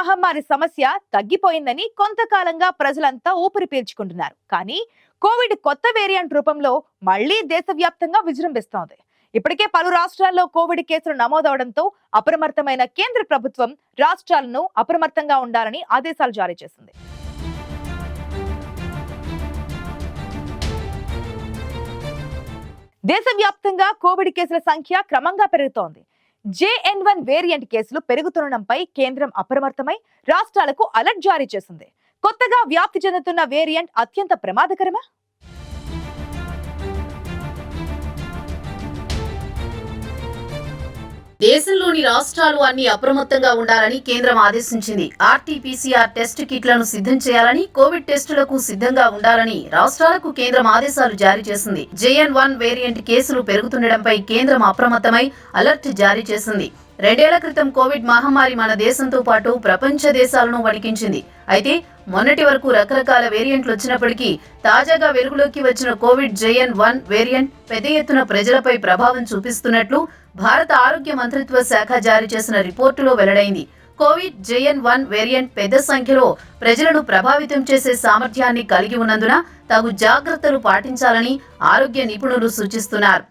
మహమ్మారి సమస్య తగ్గిపోయిందని కొంతకాలంగా ప్రజలంతా ఊపిరి పీల్చుకుంటున్నారు. కానీ కోవిడ్ కొత్త వేరియంట్ రూపంలో మళ్ళీ దేశవ్యాప్తంగా విజృంభిస్తోంది. ఇప్పటికే పలు రాష్ట్రాల్లో కోవిడ్ కేసులు నమోదవడంతో అప్రమత్తమైన కేంద్ర ప్రభుత్వం రాష్ట్రాలను అప్రమత్తంగా ఉండాలని ఆదేశాలు జారీ చేసింది. దేశవ్యాప్తంగా కోవిడ్ కేసుల సంఖ్య క్రమంగా పెరుగుతోంది. జేఎన్ వన్ వేరియంట్ కేసులు పెరుగుతుండడంపై కేంద్రం అప్రమత్తమై రాష్ట్రాలకు అలర్ట్ జారీ చేసింది. కొత్తగా వ్యాప్తి చెందుతున్న వేరియంట్ అత్యంత ప్రమాదకరమా? దేశంలోని రాష్ట్రాలు అన్ని అప్రమత్తంగా ఉండాలని కేంద్రం ఆదేశించింది. ఆర్టీపీసీఆర్ టెస్ట్ కిట్లను సిద్ధం చేయాలని కోవిడ్ టెస్టులకు సిద్ధంగా ఉండాలని రాష్ట్రాలకు కేంద్రం ఆదేశాలు జారీ చేసింది. జేఎన్ వన్ వేరియంట్ కేసులు పెరుగుతుండటంపై కేంద్రం అప్రమత్తమై అలర్ట్ జారీ చేసింది. రెండేళ్ళ క్రితం కోవిడ్ మహమ్మారి మన దేశంతో పాటు ప్రపంచ దేశాలను వణికించింది. అయితే మొన్నటి వరకు రకరకాల వేరియంట్లు వచ్చినప్పటికీ తాజాగా వెలుగులోకి వచ్చిన కోవిడ్ జేఎన్ వన్ వేరియంట్ పెద్ద ఎత్తున ప్రజలపై ప్రభావం చూపిస్తున్నట్లు భారత ఆరోగ్య మంత్రిత్వ శాఖ జారీ చేసిన రిపోర్టులో వెల్లడైంది. కోవిడ్ జేఎన్ వన్ వేరియంట్ పెద్ద సంఖ్యలో ప్రజలను ప్రభావితం చేసే సామర్థ్యాన్ని కలిగి ఉన్నందున తగు జాగ్రత్తలు పాటించాలని ఆరోగ్య నిపుణులు సూచిస్తున్నారు.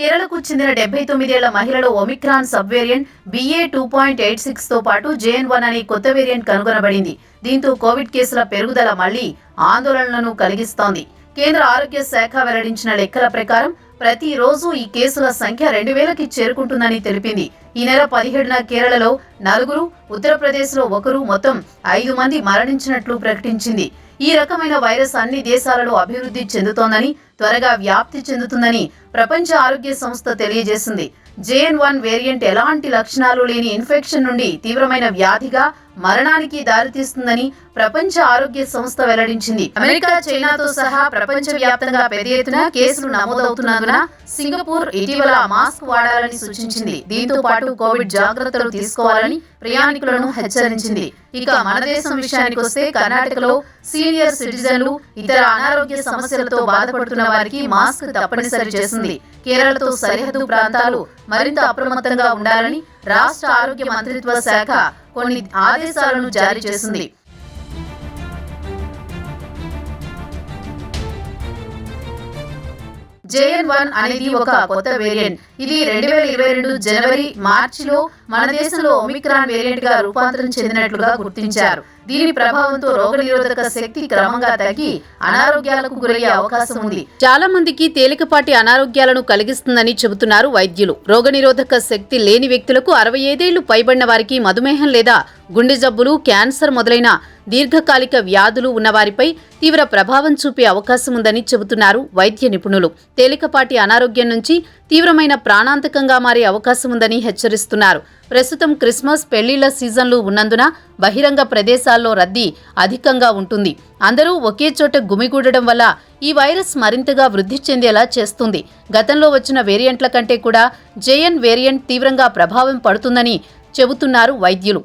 కేరళకు చెందిన డెబ్బై తొమ్మిదేళ్ళ మహిళలో Omicron sub variant BA two point eight సిక్స్తో పాటు జేఎన్ వన్ అనే కొత్త వేరియంట్ కనుగొనబడింది. దీంతో కోవిడ్ కేసుల పెరుగుదల మళ్ళీ ఆందోళనలను కలిగిస్తోంది. కేంద్ర ఆరోగ్య శాఖ వెల్లడించిన లెక్కల ప్రకారం ప్రతిరోజు ఈ కేసుల సంఖ్య రెండు వేలకి చేరుకుంటుందని తెలిపింది. ఈ నెల పదిహేడున కేరళలో నలుగురు ఉత్తరప్రదేశ్లో ఒకరు మొత్తం ఐదు మంది మరణించినట్లు ప్రకటించింది. ఈ రకమైన వైరస్ అన్ని దేశాలలో అభివృద్ధి చెందుతోందని త్వరగా వ్యాప్తి చెందుతుందని ప్రపంచ ఆరోగ్య సంస్థ తెలియజేసింది. జేఎన్ వన్ వేరియంట్ ఎలాంటి లక్షణాలు లేని ఇన్ఫెక్షన్ నుండి తీవ్రమైన వ్యాధిగా మరణానికి దారితీస్తుందని ప్రపంచ ఆరోగ్య సంస్థ వెల్లడించింది. అమెరికా చైనాతో సహా ప్రపంచ వ్యాప్తంగా పెద్ద ఎత్తున కేసులు నమోదవుతున్నందున సింగపూర్ ఇటీవల మాస్క్ వాడాలని సూచించింది. దీంతో పాటు కోవిడ్ జాగ్రత్తలు తీసుకోవాలని ప్రయాణికులను హెచ్చరించింది. ఇక మన దేశం విషయానికి వస్తే కర్ణాటకలో సీనియర్ సిటిజన్లు ఇతర అనారోగ్య సమస్యలతో బాధపడుతున్న వారికి మాస్క్ తప్పనిసరి చేసింది. కేరళతో సరిహద్దు ప్రాంతాలు మరింత అప్రమత్తంగా ఉండాలని రాష్ట్ర ఆరోగ్య మంత్రిత్వ శాఖ కొన్ని ఆదేశాలను జారీ చేసింది. జేఎన్ వన్ అనేది ఒక కొత్త వేరియంట్. ఇది రెండు వేల ఇరవై రెండు జనవరి మార్చిలో మన దేశంలో ఒమిక్రాన్ వేరియంట్గా రూపాంతరం చెందినట్లుగా గుర్తించారు. దీని ప్రభావంతో రోగనిరోధక శక్తి క్రమంగా తగ్గి అనారోగ్యాలకు గురయ్యే అవకాశం ఉంది. చాలా మందికి తేలికపాటి అనారోగ్యాలను కలిగిస్తుందని చెబుతున్నారు వైద్యులు. రోగనిరోధక శక్తి లేని వ్యక్తులకు అరవై ఐదేళ్ళు పైబడిన వారికి మధుమేహం లేదా గుండె జబ్బులు క్యాన్సర్ మొదలైన దీర్ఘకాలిక వ్యాధులు ఉన్నవారిపై తీవ్ర ప్రభావం చూపే అవకాశం ఉందని చెబుతున్నారు వైద్య నిపుణులు. తేలికపాటి అనారోగ్యం నుంచి తీవ్రమైన ప్రాణాంతకంగా మారే అవకాశం ఉందని హెచ్చరిస్తున్నారు. ప్రస్తుతం క్రిస్మస్ పెళ్ళిళ్ళ సీజన్లు ఉన్నందున బహిరంగ ప్రదేశాల్లో రద్దీ అధికంగా ఉంటుంది. అందరూ ఒకే చోట గుమిగూడడం వల్ల ఈ వైరస్ మరింతగా వృద్ధి చెందేలా చేస్తుంది. గతంలో వచ్చిన వేరియంట్ల కంటే కూడా జేఎన్ వేరియంట్ తీవ్రంగా ప్రభావం పడుతుందని చెబుతున్నారు వైద్యులు.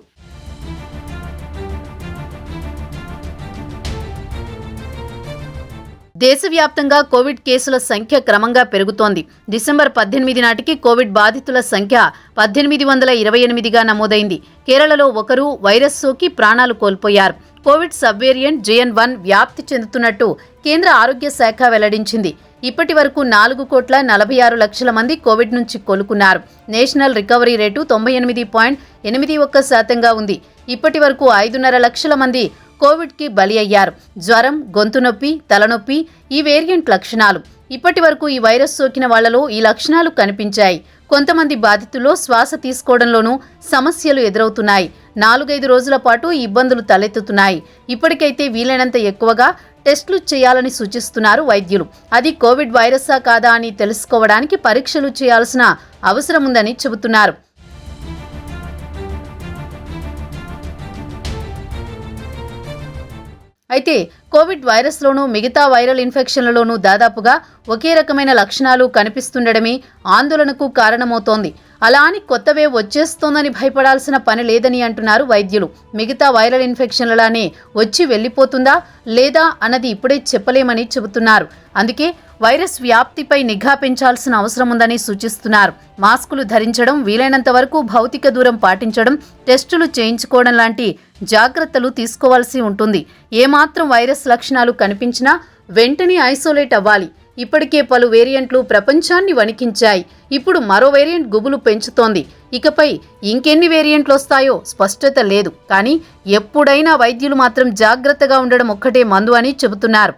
దేశవ్యాప్తంగా కోవిడ్ కేసుల సంఖ్య క్రమంగా పెరుగుతోంది. డిసెంబర్ పద్దెనిమిది నాటికి కోవిడ్ బాధితుల సంఖ్య పద్దెనిమిది వందల ఇరవై ఎనిమిదిగా నమోదైంది. కేరళలో ఒకరు వైరస్ సోకి ప్రాణాలు కోల్పోయారు. Covid sub variant JN one వ్యాప్తి చెందుతున్నట్టు కేంద్ర ఆరోగ్య శాఖ వెల్లడించింది. ఇప్పటి వరకు నాలుగు కోట్ల నలభై ఆరు లక్షల మంది కోవిడ్ నుంచి కోలుకున్నారు. నేషనల్ రికవరీ రేటు తొంభై ఎనిమిది పాయింట్ ఎనిమిది ఒక్క శాతంగా ఉంది. ఇప్పటి వరకు ఐదున్నర లక్షల మంది కోవిడ్కి బలి అయ్యారు. జ్వరం గొంతు నొప్పి తలనొప్పి ఈ వేరియంట్ లక్షణాలు. ఇప్పటి వరకు ఈ వైరస్ సోకిన వాళ్ళలో ఈ లక్షణాలు కనిపించాయి. కొంతమంది బాధితుల్లో శ్వాస తీసుకోవడంలోనూ సమస్యలు ఎదురవుతున్నాయి. నాలుగైదు రోజుల పాటు ఇబ్బందులు తలెత్తుతున్నాయి. ఇప్పటికైతే వీలైనంత ఎక్కువగా టెస్టులు చేయాలని సూచిస్తున్నారు వైద్యులు. అది కోవిడ్ వైరస్సా కాదా అని తెలుసుకోవడానికి పరీక్షలు చేయాల్సిన అవసరం ఉందని చెబుతున్నారు. అయితే కోవిడ్ వైరస్లోనూ మిగతా వైరల్ ఇన్ఫెక్షన్లలోనూ దాదాపుగా ఒకే రకమైన లక్షణాలు కనిపిస్తుండడమే ఆందోళనకు కారణమవుతోంది. అలా అని కొత్తవే వచ్చేస్తోందని భయపడాల్సిన పని లేదని అంటున్నారు వైద్యులు. మిగతా వైరల్ ఇన్ఫెక్షన్లలానే వచ్చి వెళ్ళిపోతుందా లేదా అన్నది ఇప్పుడే చెప్పలేమని చెబుతున్నారు. అందుకే వైరస్ వ్యాప్తిపై నిఘా పెంచాల్సిన అవసరం ఉందని సూచిస్తున్నారు. మాస్కులు ధరించడం వీలైనంత వరకు భౌతిక దూరం పాటించడం టెస్టులు చేయించుకోవడం లాంటి జాగ్రత్తలు తీసుకోవాల్సి ఉంటుంది. ఏమాత్రం వైరస్ లక్షణాలు కనిపించినా వెంటనే ఐసోలేట్ అవ్వాలి. ఇప్పటికే పలు వేరియంట్లు ప్రపంచాన్ని వణికించాయి. ఇప్పుడు మరో వేరియంట్ గుబులు పెంచుతోంది. ఇకపై ఇంకెన్ని వేరియంట్లు వస్తాయో స్పష్టత లేదు. కానీ ఎప్పుడైనా వైద్యులు మాత్రం జాగ్రత్తగా ఉండడం ఒక్కటే మందు అని చెబుతున్నారు.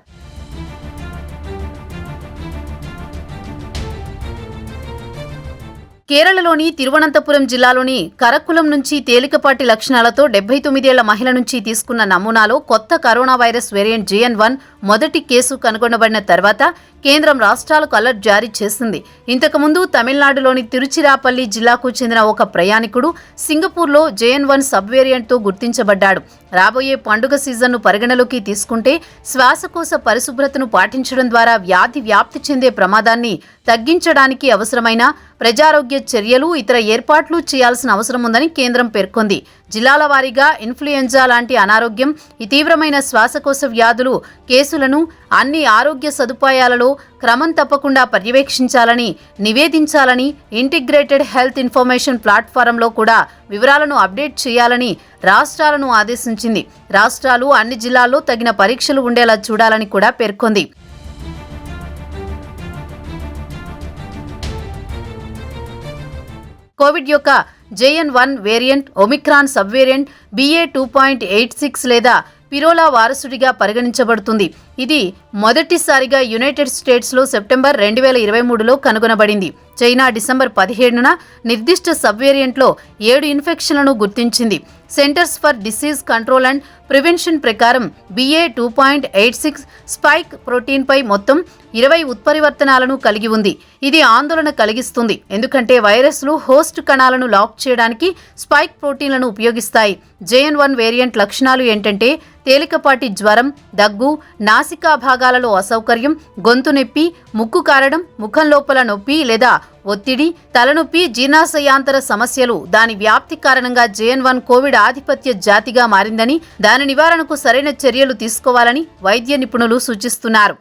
కేరళలోని తిరువనంతపురం జిల్లాలోని కరక్కులం నుంచి తేలికపాటి లక్షణాలతో డెబ్బై తొమ్మిదేళ్ళ మహిళ నుంచి తీసుకున్న నమూనాలో కొత్త corona virus variant JN one మొదటి కేసు కనుగొనబడిన తర్వాత కేంద్రం రాష్ట్రాలకు అలర్ట్ జారీ చేసింది. ఇంతకుముందు తమిళనాడులోని తిరుచిరాపల్లి జిల్లాకు చెందిన ఒక ప్రయాణికుడు సింగపూర్లో జేఎన్ వన్ సబ్ వేరియంట్తో గుర్తించబడ్డాడు. రాబోయే పండుగ సీజన్ను పరిగణలోకి తీసుకుంటే శ్వాసకోశ పరిశుభ్రతను పాటించడం ద్వారా వ్యాధి వ్యాప్తి చెందే ప్రమాదాన్ని తగ్గించడానికి అవసరమైన ప్రజారోగ్య చర్యలు ఇతర ఏర్పాట్లు చేయాల్సిన అవసరం ఉందని కేంద్రం పేర్కొంది. జిల్లాల వారీగా ఇన్ఫ్లుయెంజా లాంటి అనారోగ్యం ఈ తీవ్రమైన శ్వాసకోశ వ్యాధులు కేసులను అన్ని ఆరోగ్య సదుపాయాలలో క్రమం తప్పకుండా పర్యవేక్షించాలని నివేదించాలని ఇంటిగ్రేటెడ్ హెల్త్ ఇన్ఫర్మేషన్ ప్లాట్ఫారంలో కూడా వివరాలను అప్డేట్ చేయాలని రాష్ట్రాలను ఆదేశించింది. రాష్ట్రాలు అన్ని జిల్లాల్లో తగిన పరీక్షలు ఉండేలా చూడాలని కూడా పేర్కొంది. కోవిడ్ యొక్క JN one variant Omicron sub variant BA two point eight six లేదా పిరోలా వారసుడిగా పరిగణించబడుతుంది. ఇది మొదటిసారిగా యునైటెడ్ స్టేట్స్లో సెప్టెంబర్ రెండు వేల ఇరవై మూడులో కనుగొనబడింది. చైనా డిసెంబర్ పదిహేడున నిర్దిష్ట సబ్ వేరియంట్లో ఏడు ఇన్ఫెక్షన్లను గుర్తించింది. Centers for Disease Control and Prevention ప్రకారం BA two point eight six spike ప్రోటీన్పై మొత్తం ఇరవై ఉత్పరివర్తనాలను కలిగి ఉంది. ఇది ఆందోళన కలిగిస్తుంది. ఎందుకంటే వైరస్లు హోస్ట్ కణాలను లాక్ చేయడానికి స్పైక్ ప్రోటీన్లను ఉపయోగిస్తాయి. జేఎన్ వన్ వేరియంట్ లక్షణాలు ఏంటంటే తేలికపాటి జ్వరం దగ్గు నాసికా భాగాలలో అసౌకర్యం గొంతు నొప్పి ముక్కు కారడం ముఖం లోపల నొప్పి లేదా ఒత్తిడి తలనొప్పి జీర్ణాశయాంతర సమస్యలు. దాని వ్యాప్తి కారణంగా జేఎన్ వన్ కోవిడ్ ఆధిపత్య జాతిగా మారిందని దాని నివారణకు సరైన చర్యలు తీసుకోవాలని వైద్య నిపుణులు సూచిస్తున్నారు.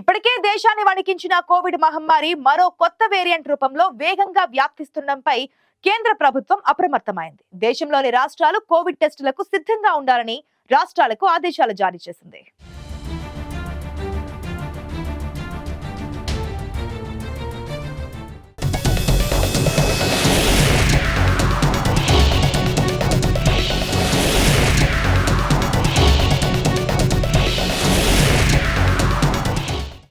ఇప్పటికే దేశాన్ని వణికించిన కోవిడ్ మహమ్మారి మరో కొత్త వేరియంట్ రూపంలో వేగంగా వ్యాప్తిస్తుండడంపై కేంద్ర ప్రభుత్వం అప్రమత్తమైంది. దేశంలోని రాష్ట్రాలు కోవిడ్ టెస్టులకు సిద్ధంగా ఉండాలని రాష్ట్రాలకు ఆదేశాలు జారీ చేసింది.